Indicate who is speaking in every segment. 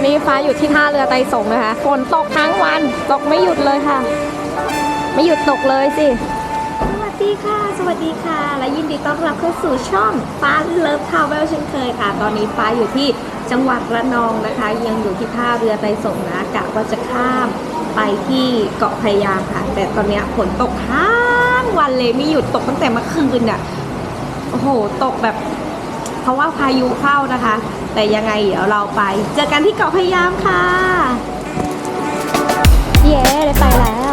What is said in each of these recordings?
Speaker 1: อนนี้ฟ้าอยู่ที่ท่าเรือไตรสงนะคะฝนตกทั้งวันตกไม่หยุดเลยค่ะ ไม่หยุดตกเลยสิสวัสดีค่ะ สวัสดีค่ะ และยินดีต้อนรับเข้าสู่ช่องฟ้าเลิฟทาวเวลเช่นเคยค่ะ ตอนนี้ฟ้าอยู่ที่จังหวัดระนองนะคะ ยังอยู่ที่ท่าเรือไตรสงนะกะว่าจะข้ามไปที่เกาะพยามค่ะ แต่ตอนนี้ฝนตกทั้งวันเลยไม่หยุดตกตั้งแต่เมื่อคืนอะโอ้โห ตกแบบ เพราะว่าพายุเข้านะคะ แต่ยังไงเดี๋ยวเราไป เจอกันที่เกาะพะยามค่ะ เย้ได้ไปแล้ว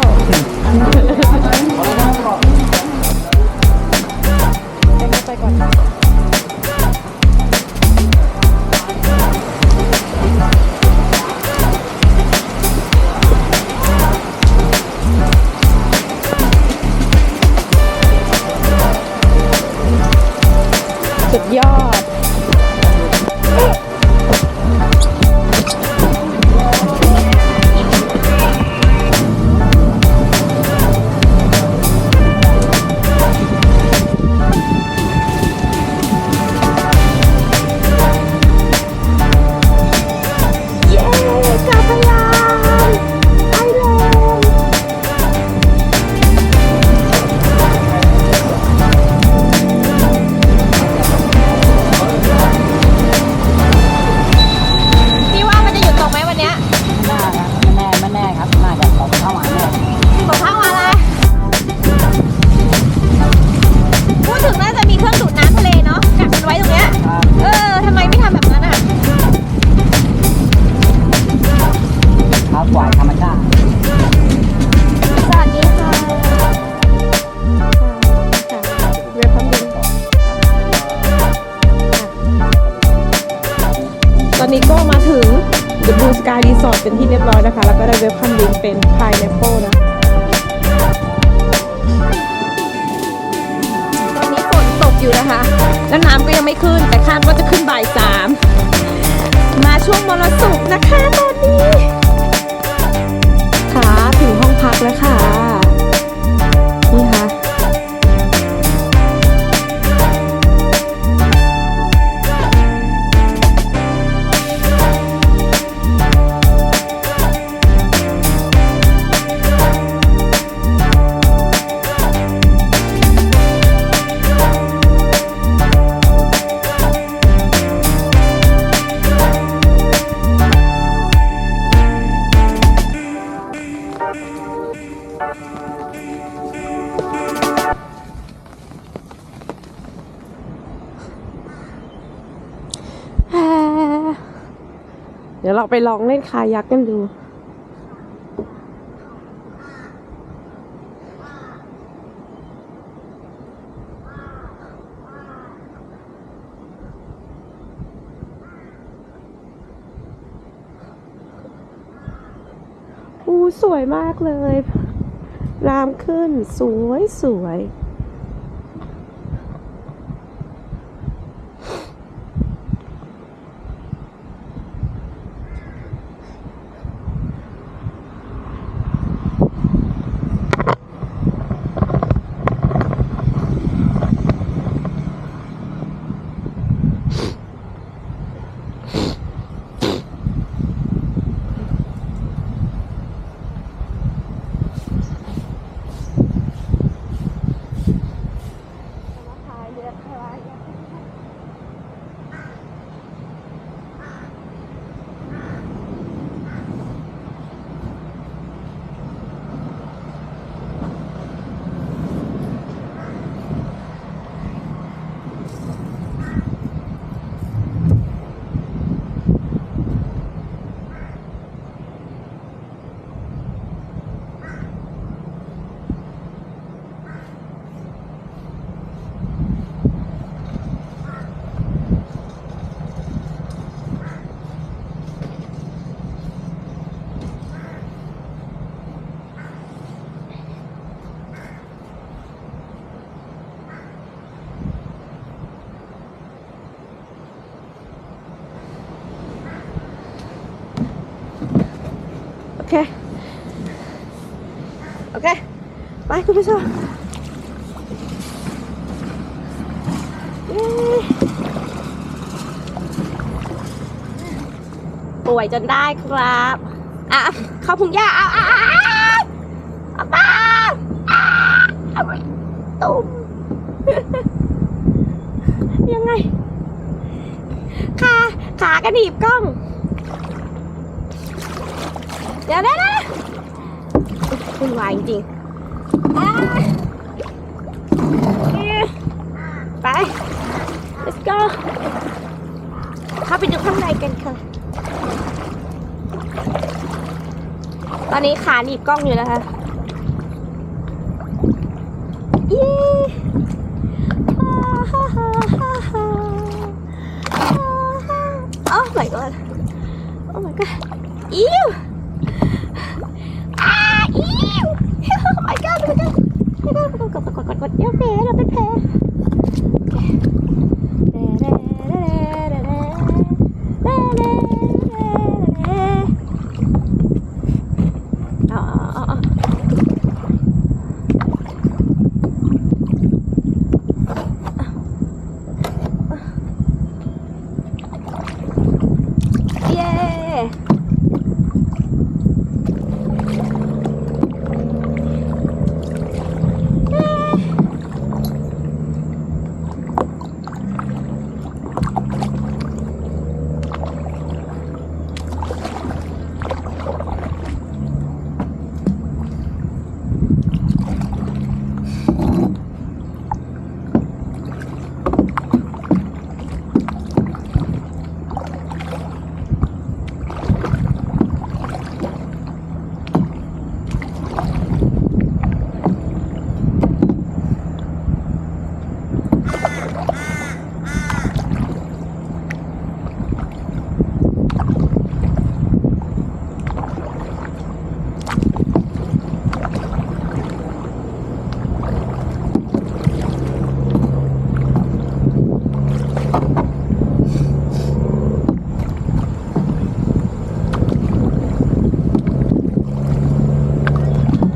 Speaker 1: เป็นพายแอ
Speaker 2: ป
Speaker 1: เปิลนะตอนนี้ฝนตกอยู่นะคะ แล้วน้ำก็ยังไม่ขึ้น แต่คาดว่าจะขึ้นบ่ายสามมาช่วงมรสุมนะคะตอนนี้ค่ะ เดี๋ยวเราไปลองเล่นคายักกันดู อู้สวยมากเลย รามขึ้นสวยสวย คุณผู้ชมป่วยจนได้ครับ อะ เข้าพุงย่าเอาเอาเอาเอาเอาตุ้มยังไง ขาขากระดีบกล้อง เดี๋ยวนะนะวุ่นวายจริง ไป let's go เข้าไปดูข้างในกันค่ะ ตอนนี้ขาหนีบกล้องอยู่นะคะเย้ฮ่าฮ่าฮ่าฮ่าฮ่า Oh my god Oh my god Ew Ah Ew Oh my god Oh my god Oh my god กดกดกดกดกดเดี๋ยวแผลเราเป็นแผลโอเคเอาเอาเอาเอาเย้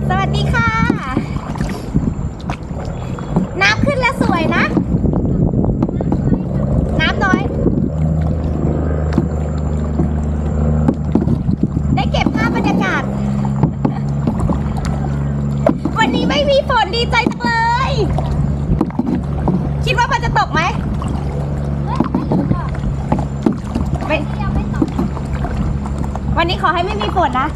Speaker 1: สวัสดีค่ะ น้ำขึ้นแล้วสวยนะ น้ำน้อย ได้เก็บภาพบรรยากาศ วันนี้ไม่มีฝนดีใจจังเลย คิดว่ามันจะตกไหมไม่ วันนี้ขอให้ไม่มีฝนนะ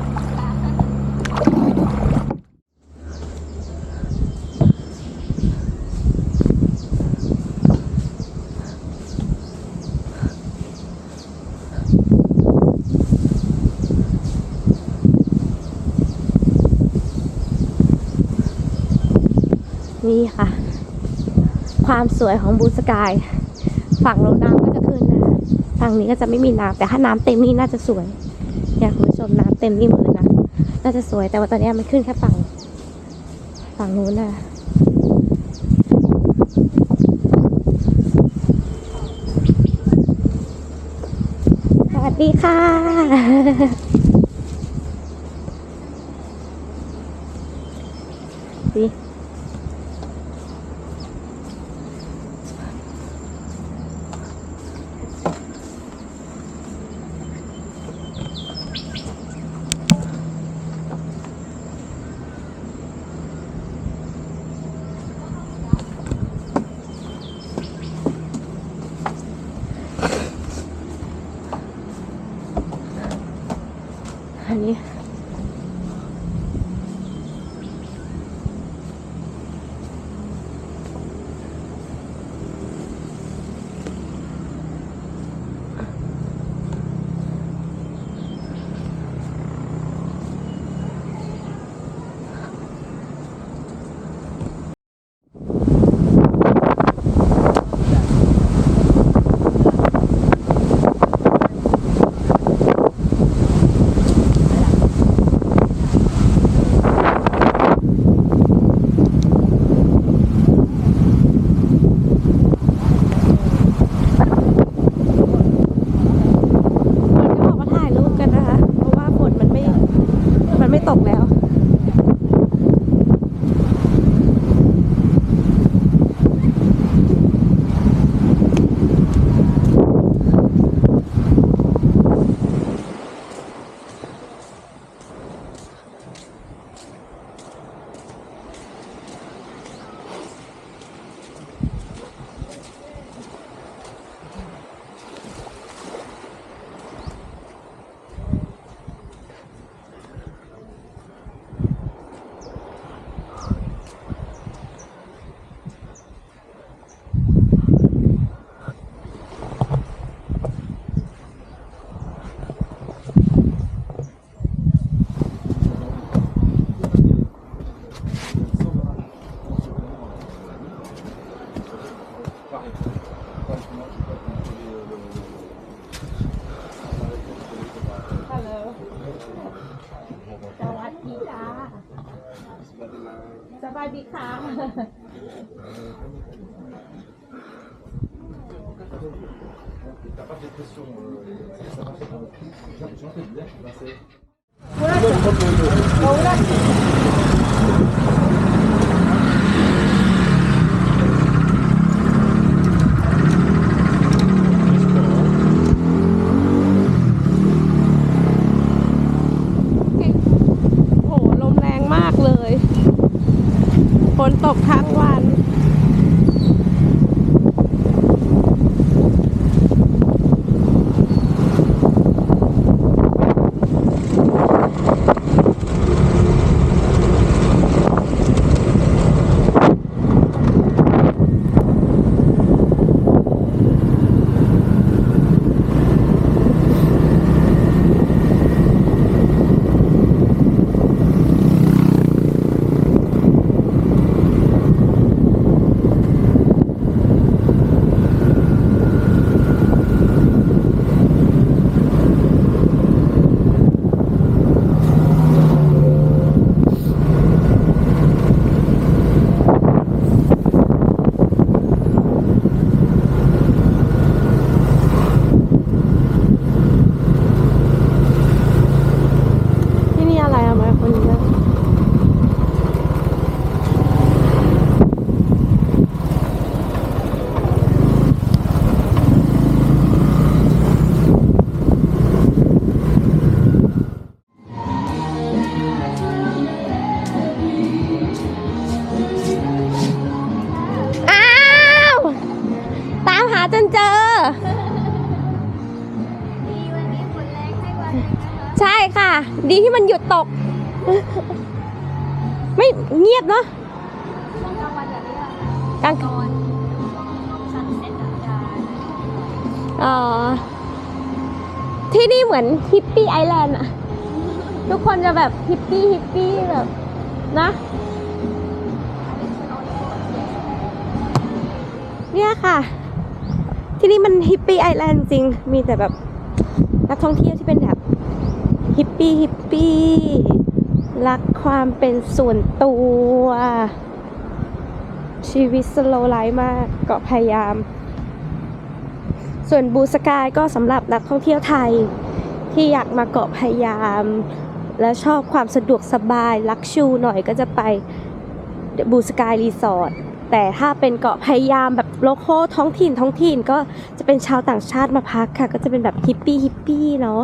Speaker 1: นี่ค่ะ ความสวยของบูสกาย ฝั่งโน้นน้ำก็จะขึ้นนะ ฝั่งนี้ก็จะไม่มีน้ำแต่ถ้าน้ำเต็มนี่น่าจะสวย เต็มนี่หมดเลยนะน่าจะสวยแต่ว่าตอนนี้มันขึ้นแค่ฝั่งฝั่งนู้นนะสวัสดีค่ะ น question. ใช่ค่ะ ดีที่มันหยุดตก ไม่เงียบเนาะกลางวันอ๋อที่นี่เหมือนฮิปปี้ไอแลนด์อะทุกคนจะแบบฮิปปี้ฮิปปี้แบบนะเนี่ยค่ะ ที่นี่มันฮิปปี้ไอแลนด์จริง มีแต่แบบนักท่องเที่ยวที่เป็นแบบฮิ ปี้ฮิปปี้ รักความเป็นส่วนตัว ชีวิตสโลไลฟ์มากก็พยายาม ส่วนบูสกายก็สำหรับนักท่องเที่ยวไทย ที่อยากมาเกาะพยายาม และชอบความสะดวกสบาย ลักชูหน่อยก็จะไปบูสกายรีสอร์ทแต่ถ้าเป็นเกาะพยายามแบบโลโก้ท้องถิ่นท้องถิ่นก็จะเป็นชาวต่างชาติมาพักค่ะ ก็จะเป็นแบบฮิปปี้ฮิปปี้เนาะ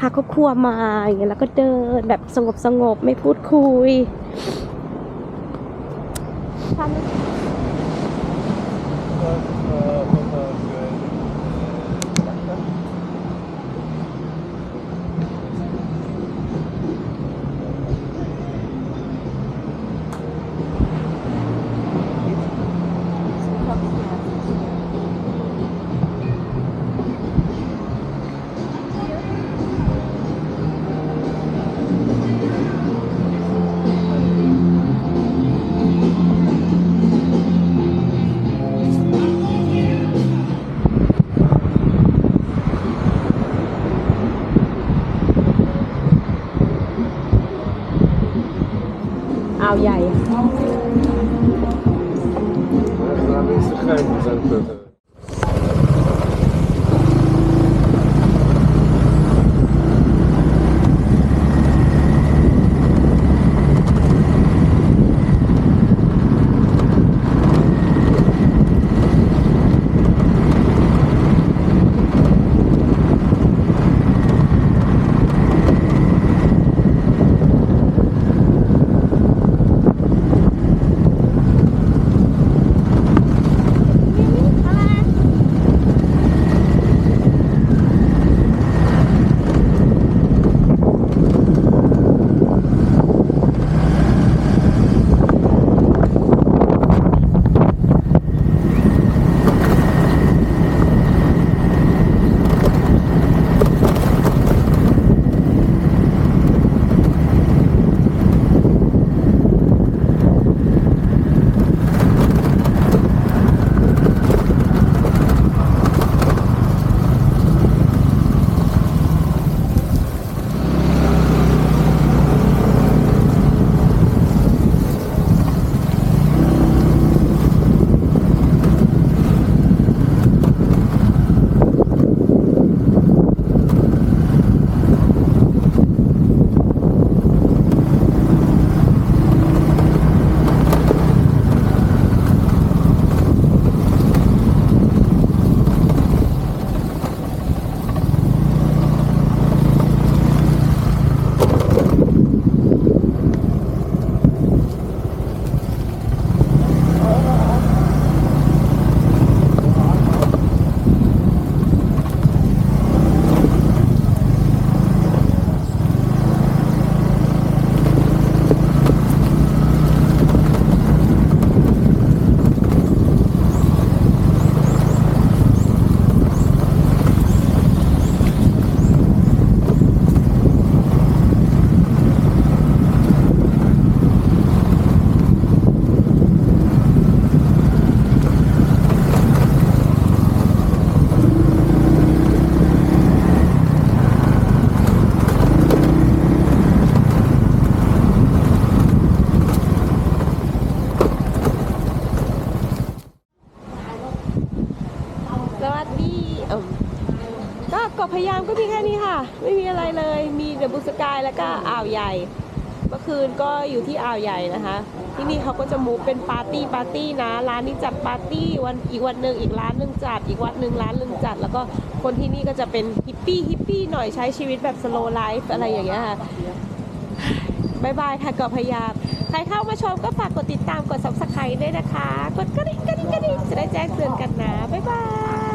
Speaker 1: พาครอบครัวมาอย่างเงี้ยแล้วก็เดินแบบสงบสงบไม่พูดคุยควาน
Speaker 3: Merci.
Speaker 1: สวัสดีก็เกาะพยามก็มีแค่นี้ค่ะ ไม่มีอะไรเลย มีเดบุสกายแล้วก็อ่าวใหญ่ เมื่อคืนก็อยู่ที่อ่าวใหญ่นะคะ ที่นี่เขาก็จะมูเป็นปาร์ตี้ปาร์ตี้นะ ร้านนี้จัดปาร์ตี้วันอีกวันหนึ่งอีกร้านหนึ่งจัด อีกวันหนึ่งร้านหนึ่งจัด แล้วก็คนที่นี่ก็จะเป็นฮิปปี้ฮิปปี้หน่อยใช้ชีวิตแบบสโลไลฟ์อะไรอย่างเงี้ยค่ะบายบายค่ะเกาะพยามใครเข้ามาชมก็ฝากกดติดตามกด subscribe ด้วยนะคะ กดกระดิ่งกระดิ่งกระดิ่งจะได้แจ้งเตือนกันนะ บ๊ายบาย